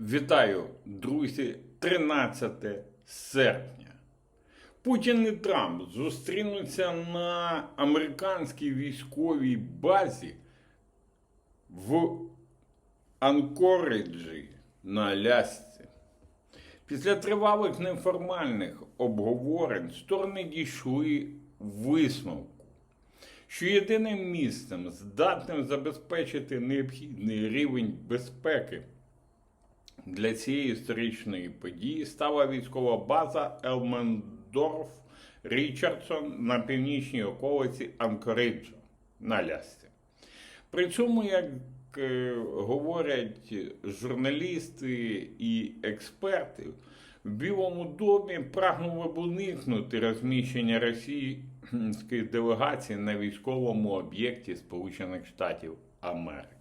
Вітаю, друзі, 13 серпня. Путін і Трамп зустрінуться на американській військовій базі в Анкориджі на Алясці. Після тривалих неформальних обговорень сторони дійшли висновку, що єдиним місцем, здатним забезпечити необхідний рівень безпеки для цієї історичної події стала військова база Елмендорф Річардсон на північній околиці Анкориджа на Алясці. При цьому, як е, говорять журналісти і експерти, в Білому домі прагнули б уникнути розміщення російської делегації на військовому об'єкті Сполучених Штатів Америки.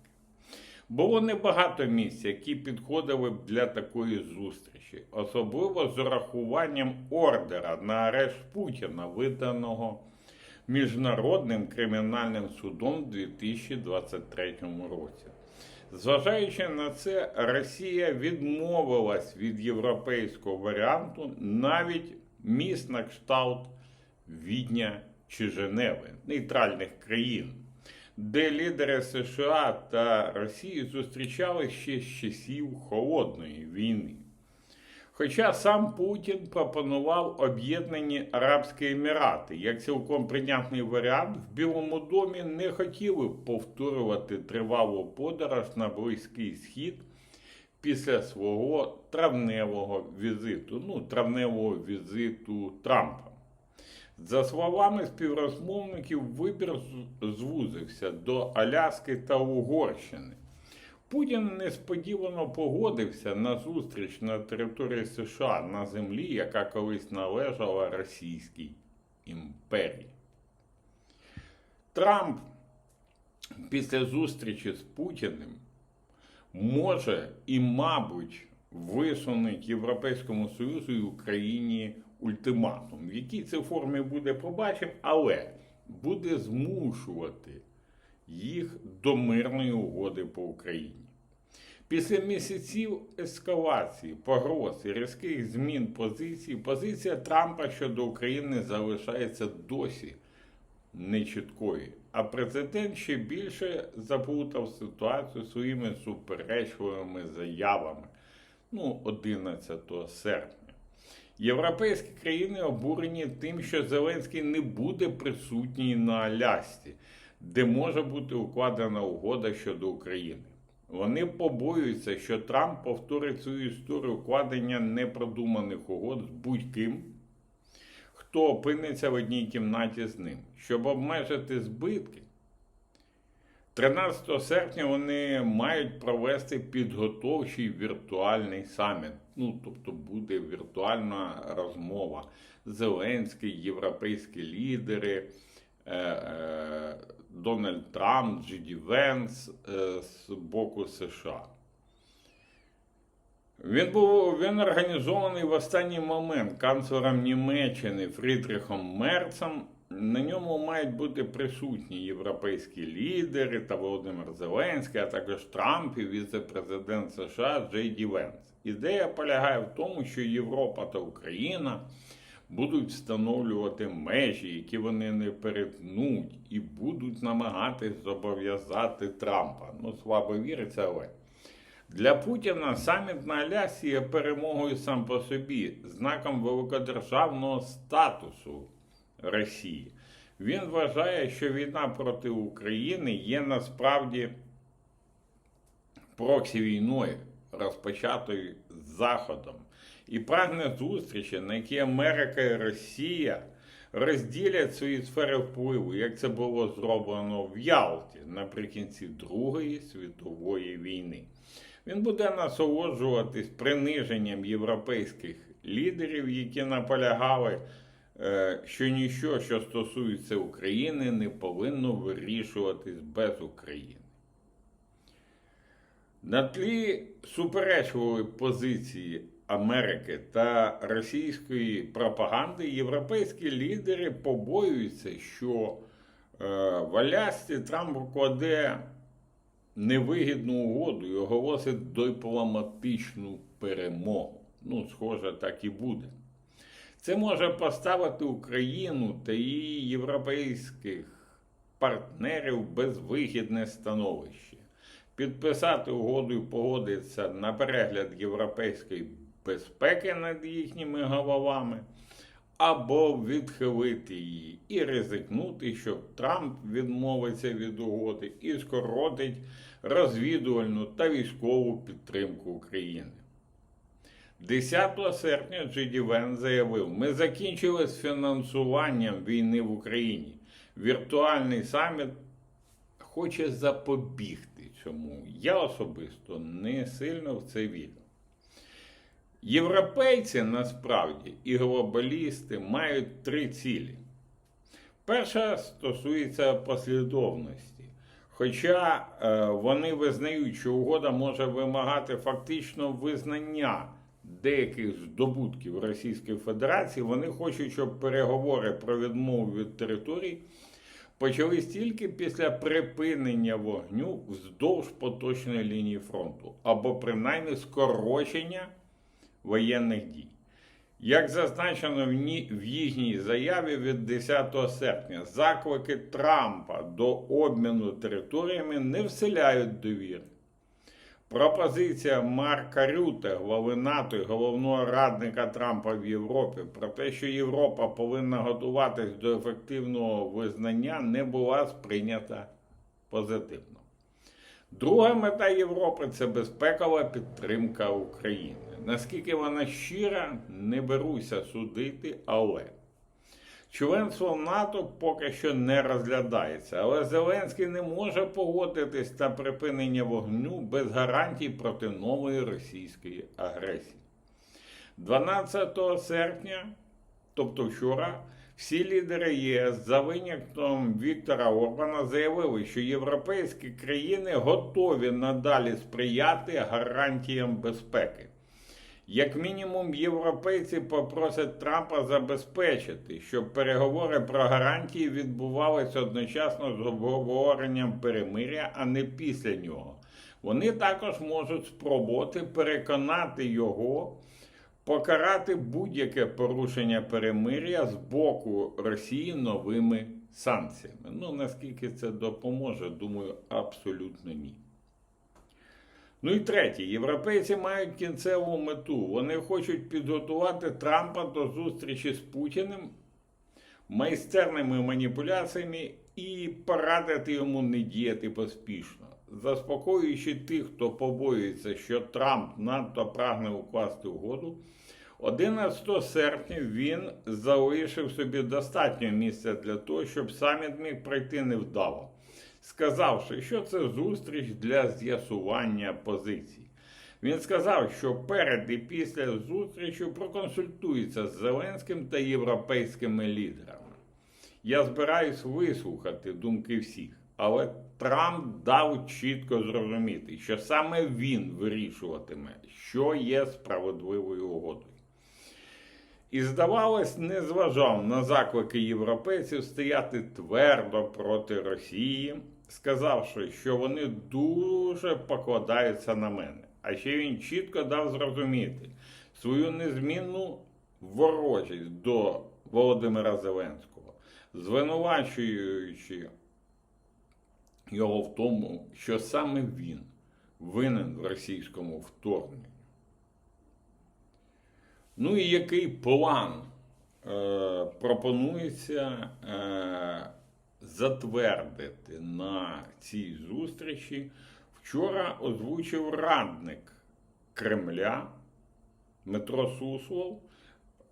Було небагато місць, які підходили б для такої зустрічі, особливо з урахуванням ордера на арешт Путіна, виданого Міжнародним кримінальним судом у 2023 році. Зважаючи на це, Росія відмовилась від європейського варіанту навіть міст на кшталт Відня чи Женеви, нейтральних країн де лідери США та Росії зустрічали ще з часів холодної війни. Хоча сам Путін пропонував об'єднані Арабські Емірати як цілком прийнятний варіант, в Білому домі не хотіли повторювати тривалу подорож на Близький Схід після свого травневого візиту, ну, травневого візиту Трампа. За словами співрозмовників, вибір звузився до Аляски та Угорщини. Путін несподівано погодився на зустріч на території США на землі, яка колись належала Російській імперії. Трамп після зустрічі з Путіним може і, мабуть, висунуть Європейському Союзу і Україні ультиматум. В якій це формі буде, побачимо, але буде змушувати їх до мирної угоди по Україні. Після місяців ескалації, погроз і різких змін позицій, позиція Трампа щодо України залишається досі нечіткою. А президент ще більше заплутав ситуацію своїми суперечливими заявами ну, 11 серпня. Європейські країни обурені тим, що Зеленський не буде присутній на Алясці, де може бути укладена угода щодо України. Вони побоюються, що Трамп повторить свою історію укладення непродуманих угод з будь-ким, хто опиниться в одній кімнаті з ним, щоб обмежити збитки. 13 серпня вони мають провести підготовчий віртуальний саміт. Ну, тобто буде віртуальна розмова. Зеленський, європейські лідери, е, е, Дональд Трамп, Джиді Венс з боку США. Він був він організований в останній момент канцлером Німеччини Фрідрихом Мерцем. На ньому мають бути присутні європейські лідери та Володимир Зеленський, а також Трамп і віце-президент США Джей Ді Венс. Ідея полягає в тому, що Європа та Україна будуть встановлювати межі, які вони не перетнуть, і будуть намагатись зобов'язати Трампа. Ну, слабо віриться, але. Для Путіна саміт на Алясі є перемогою сам по собі, знаком великодержавного статусу Росії. Він вважає, що війна проти України є насправді проксі війною, розпочатою Заходом, і прагне зустрічі, на якій Америка і Росія розділять свої сфери впливу, як це було зроблено в Ялті наприкінці Другої світової війни. Він буде насолоджуватись приниженням європейських лідерів, які наполягали, що нічого, що стосується України, не повинно вирішуватись без України. На тлі суперечливої позиції Америки та російської пропаганди європейські лідери побоюються, що е, в Алясці Трамп укладе невигідну угоду і оголосить дипломатичну перемогу. Ну, схоже, так і буде. Це може поставити Україну та її європейських партнерів безвигідне становище. Підписати угоду і погодитися на перегляд європейської безпеки над їхніми головами, або відхилити її і ризикнути, що Трамп відмовиться від угоди і скоротить розвідувальну та військову підтримку України. 10 серпня Джеді Вен заявив: ми закінчили з фінансуванням війни в Україні. Віртуальний саміт хоче запобігти цьому. Я особисто не сильно в це вірю. Європейці насправді і глобалісти мають три цілі. Перша стосується послідовності. Хоча е, вони визнають, що угода може вимагати фактично визнання деяких здобутків Російської Федерації, вони хочуть, щоб переговори про відмову від територій почались тільки після припинення вогню вздовж поточної лінії фронту, або принаймні скорочення воєнних дій. Як зазначено в, їхній заяві від 10 серпня, заклики Трампа до обміну територіями не вселяють довіри. Пропозиція Марка Рюте, глави НАТО і головного радника Трампа в Європі, про те, що Європа повинна готуватись до ефективного визнання, не була сприйнята позитивно. Друга мета Європи це безпекова підтримка України. Наскільки вона щира, не беруся судити, але членство в НАТО поки що не розглядається. Але Зеленський не може погодитись на припинення вогню без гарантій проти нової російської агресії. 12 серпня, тобто вчора, всі лідери ЄС за винятком Віктора Орбана заявили, що європейські країни готові надалі сприяти гарантіям безпеки. Як мінімум, європейці попросять Трампа забезпечити, щоб переговори про гарантії відбувалися одночасно з обговоренням перемиря, а не після нього. Вони також можуть спробувати переконати його покарати будь-яке порушення перемиря з боку Росії новими санкціями. Ну наскільки це допоможе, думаю, абсолютно ні. Ну і третє, європейці мають кінцеву мету. Вони хочуть підготувати Трампа до зустрічі з Путіним майстерними маніпуляціями і порадити йому не діяти поспішно, заспокоюючи тих, хто побоюється, що Трамп надто прагне укласти угоду. 11 серпня він залишив собі достатньо місця для того, щоб саміт міг пройти невдало сказавши, що це зустріч для з'ясування позицій. Він сказав, що перед і після зустрічі проконсультується з Зеленським та європейськими лідерами. Я збираюсь вислухати думки всіх, але Трамп дав чітко зрозуміти, що саме він вирішуватиме, що є справедливою угодою. І, здавалось, не зважав на заклики європейців стояти твердо проти Росії, сказавши, що вони дуже покладаються на мене. А ще він чітко дав зрозуміти свою незмінну ворожість до Володимира Зеленського, звинувачуючи його в тому, що саме він винен в російському вторгненні. Ну і який план е, пропонується е, затвердити на цій зустрічі? Вчора озвучив радник Кремля Дмитро Суслов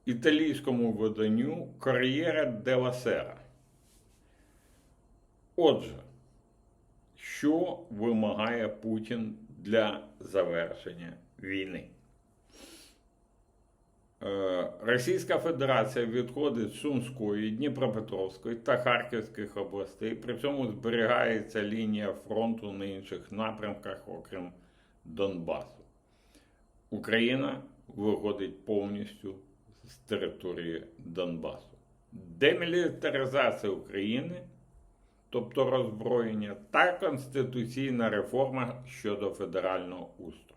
італійському виданню Кор'єре де Сера. Отже, що вимагає Путін для завершення війни? Е, Російська Федерація відходить з Сумської, Дніпропетровської та Харківських областей. При цьому зберігається лінія фронту на інших напрямках, окрім Донбасу. Україна виходить повністю з території Донбасу. Демілітаризація України, тобто роззброєння, та конституційна реформа щодо федерального устрою.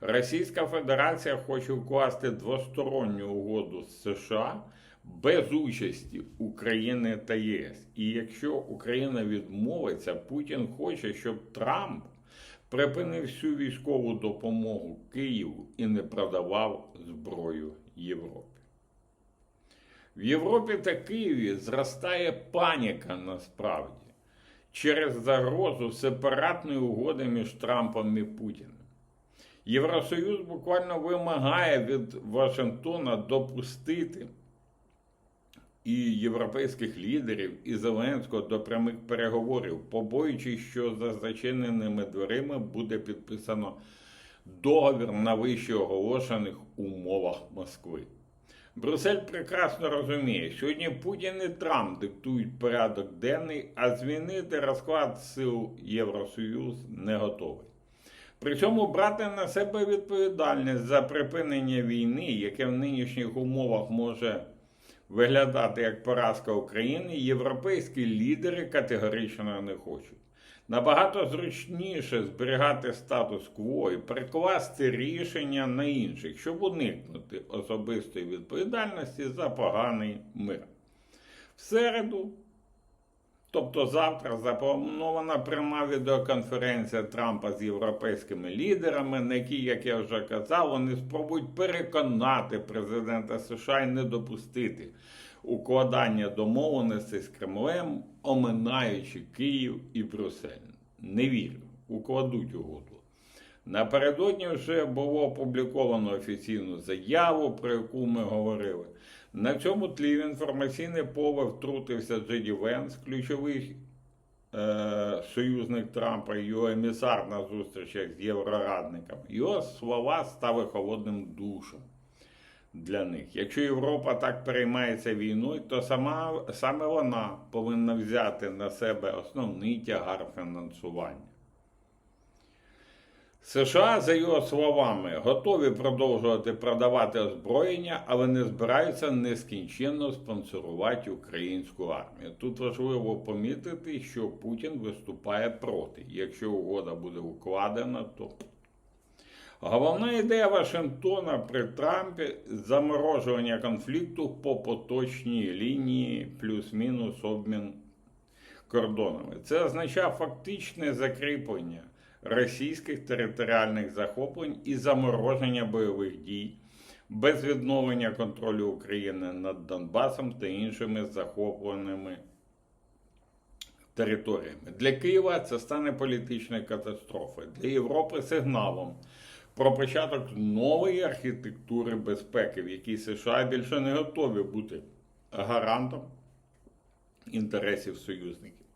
Російська Федерація хоче укласти двосторонню угоду з США без участі України та ЄС. І якщо Україна відмовиться, Путін хоче, щоб Трамп припинив всю військову допомогу Києву і не продавав зброю Європі. В Європі та Києві зростає паніка насправді через загрозу сепаратної угоди між Трампом і Путіним. Євросоюз буквально вимагає від Вашингтона допустити і європейських лідерів, і Зеленського до прямих переговорів, побоюючись, що за зачиненими дверима буде підписано договір на вище оголошених умовах Москви. Брюссель прекрасно розуміє, сьогодні Путін і Трамп диктують порядок денний, а змінити розклад сил Євросоюз не готовий. При цьому брати на себе відповідальність за припинення війни, яке в нинішніх умовах може виглядати як поразка України, європейські лідери категорично не хочуть. Набагато зручніше зберігати статус-кво і перекласти рішення на інших, щоб уникнути особистої відповідальності за поганий мир. В середу, тобто завтра, запланована пряма відеоконференція Трампа з європейськими лідерами, на якій, як я вже казав, вони спробують переконати президента США і не допустити укладання домовленостей з Кремлем, оминаючи Київ і Брюссель. Не вірю, укладуть угоду. Напередодні вже було опубліковано офіційну заяву, про яку ми говорили. На цьому тлі в інформаційне поле втрутився Джеді Венс, ключовий е, союзник Трампа і його емісар на зустрічах з єврорадниками. Його слова стали холодним душем для них. Якщо Європа так переймається війною, то сама, саме вона повинна взяти на себе основний тягар фінансування. США, за його словами, готові продовжувати продавати озброєння, але не збираються нескінченно спонсорувати українську армію. Тут важливо помітити, що Путін виступає проти. Якщо угода буде укладена, то головна ідея Вашингтона при Трампі заморожування конфлікту по поточній лінії плюс-мінус обмін кордонами. Це означає фактичне закріплення російських територіальних захоплень і замороження бойових дій, без відновлення контролю України над Донбасом та іншими захопленими територіями. Для Києва це стане політичною катастрофою, для Європи сигналом. Про початок нової архітектури безпеки, в якій США більше не готові бути гарантом інтересів союзників.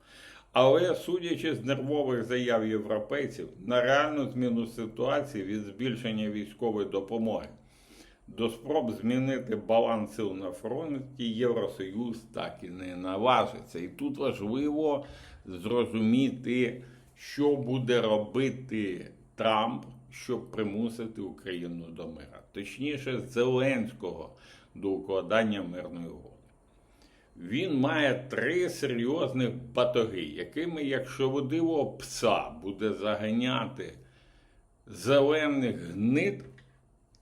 Але судячи з нервових заяв європейців на реальну зміну ситуації від збільшення військової допомоги до спроб змінити баланс сил на фронті, Євросоюз так і не наважиться. І тут важливо зрозуміти, що буде робити Трамп, щоб примусити Україну до мира, точніше, Зеленського до укладання мирної угоди він має три серйозних батоги, якими, якщо водивого пса буде заганяти зелених гнид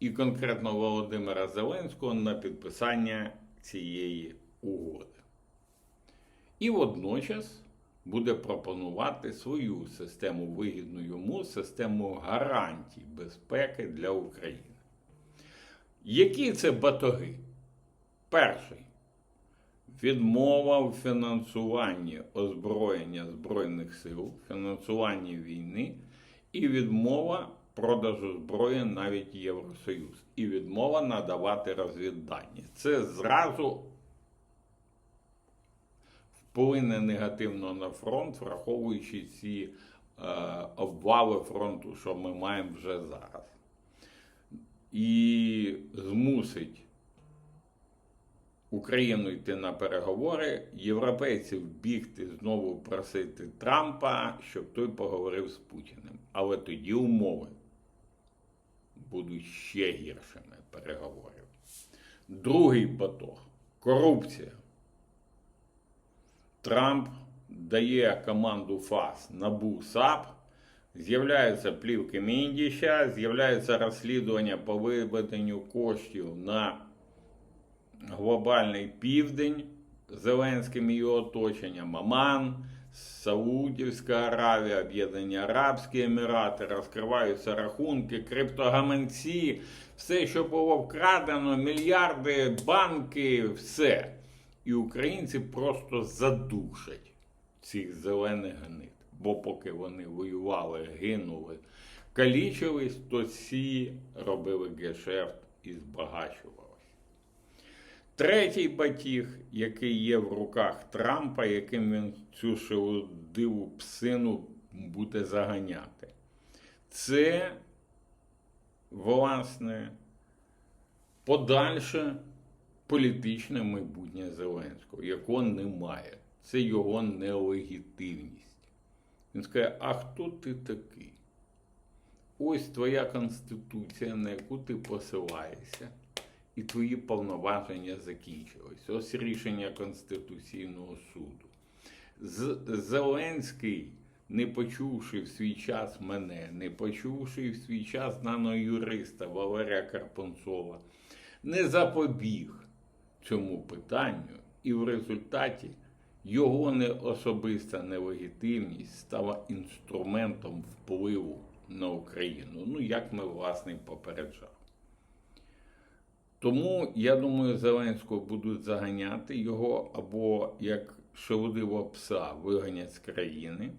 і конкретно Володимира Зеленського на підписання цієї угоди. І водночас буде пропонувати свою систему вигідну йому, систему гарантій безпеки для України. Які це батоги? Перший відмова в фінансуванні озброєння Збройних сил, фінансуванні війни і відмова продажу зброї навіть Євросоюз, і відмова надавати розвіддані. Це зразу вплине негативно на фронт, враховуючи ці е, обвали фронту, що ми маємо вже зараз. І змусить Україну йти на переговори, європейців бігти знову просити Трампа, щоб той поговорив з Путіним. Але тоді умови будуть ще гіршими переговорів. Другий поток корупція. Трамп дає команду ФАС НАБУ САП, з'являються плівки Міндіща, з'являється розслідування по виведенню коштів на глобальний південь Зеленським і його оточенням, Оман, Саудівська Аравія, Об'єднані Арабські Емірати, розкриваються рахунки, криптогаманці, все, що було вкрадено, мільярди, банки, все. І українці просто задушать цих зелених гнид. Бо поки вони воювали, гинули, калічились, то всі робили гешефт і збагачувалися. Третій батіг, який є в руках Трампа, яким він цю шелудиву псину буде заганяти, це, власне, подальше політичне майбутнє Зеленського, якого немає. Це його нелегітимність. Він скаже: а хто ти такий? Ось твоя конституція, на яку ти посилаєшся, і твої повноваження закінчились. Ось рішення Конституційного суду. З- Зеленський, не почувши в свій час мене, не почувши в свій час знаного юриста Валерія Карпонцова, не запобіг цьому питанню, і в результаті його не особиста нелегітимність стала інструментом впливу на Україну. Ну, як ми, власне, попереджали. Тому, я думаю, Зеленського будуть заганяти його або як шелудивого пса виганять з країни,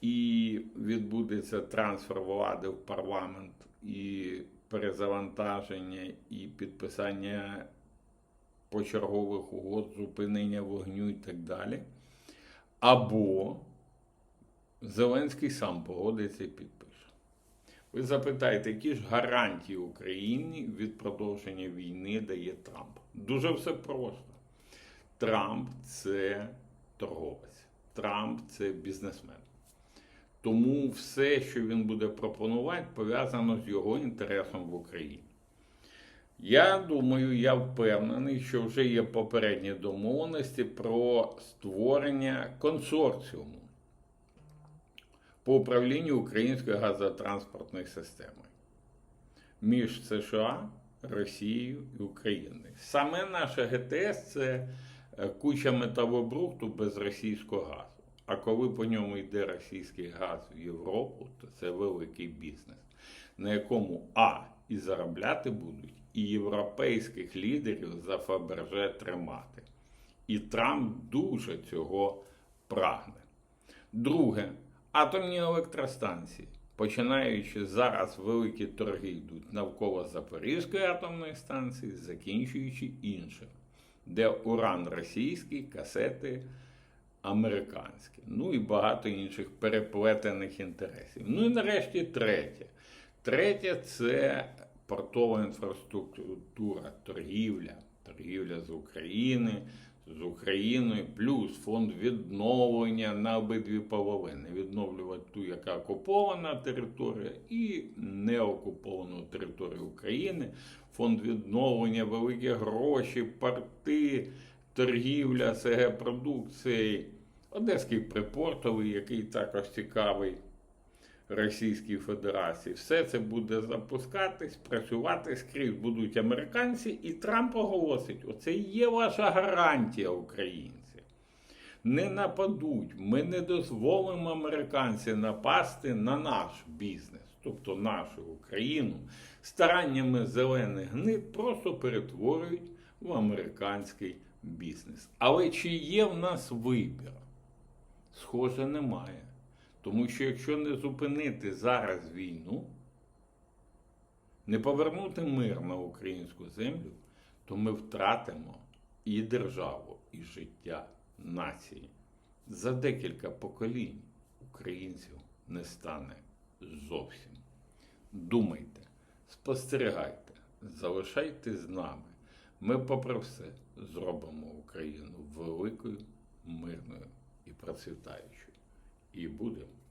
і відбудеться трансфер влади в парламент і перезавантаження, і підписання почергових угод, зупинення вогню і так далі. Або Зеленський сам погодиться і. Ви запитаєте, які ж гарантії Україні від продовження війни дає Трамп? Дуже все просто. Трамп це торговець, Трамп це бізнесмен. Тому все, що він буде пропонувати, пов'язано з його інтересом в Україні. Я думаю, я впевнений, що вже є попередні домовленості про створення консорціуму по управлінню українською газотранспортною системою між США, Росією і Україною. Саме наша ГТС це е, куча металобрухту без російського газу. А коли по ньому йде російський газ в Європу, то це великий бізнес, на якому А і заробляти будуть, і європейських лідерів за Фаберже тримати. І Трамп дуже цього прагне. Друге, атомні електростанції. Починаючи зараз великі торги йдуть навколо Запорізької атомної станції, закінчуючи іншим, де уран російський, касети американські, ну і багато інших переплетених інтересів. Ну і нарешті третє. Третє це портова інфраструктура, торгівля, торгівля з України, з Україною, плюс фонд відновлення на обидві половини. Відновлювати ту, яка окупована територія, і неокуповану територію України. Фонд відновлення, великі гроші, порти, торгівля СГ продукції, Одеський припортовий, який також цікавий. Російській Федерації. Все це буде запускатись, працювати скрізь будуть американці, і Трамп оголосить: оце і є ваша гарантія, українці. Не нападуть, ми не дозволимо американці напасти на наш бізнес, тобто нашу Україну. Стараннями зелених гнид просто перетворюють в американський бізнес. Але чи є в нас вибір? Схоже, немає. Тому що якщо не зупинити зараз війну, не повернути мир на українську землю, то ми втратимо і державу, і життя нації. За декілька поколінь українців не стане зовсім. Думайте, спостерігайте, залишайтесь з нами. Ми, попри все, зробимо Україну великою, мирною і процвітаючою. І будемо.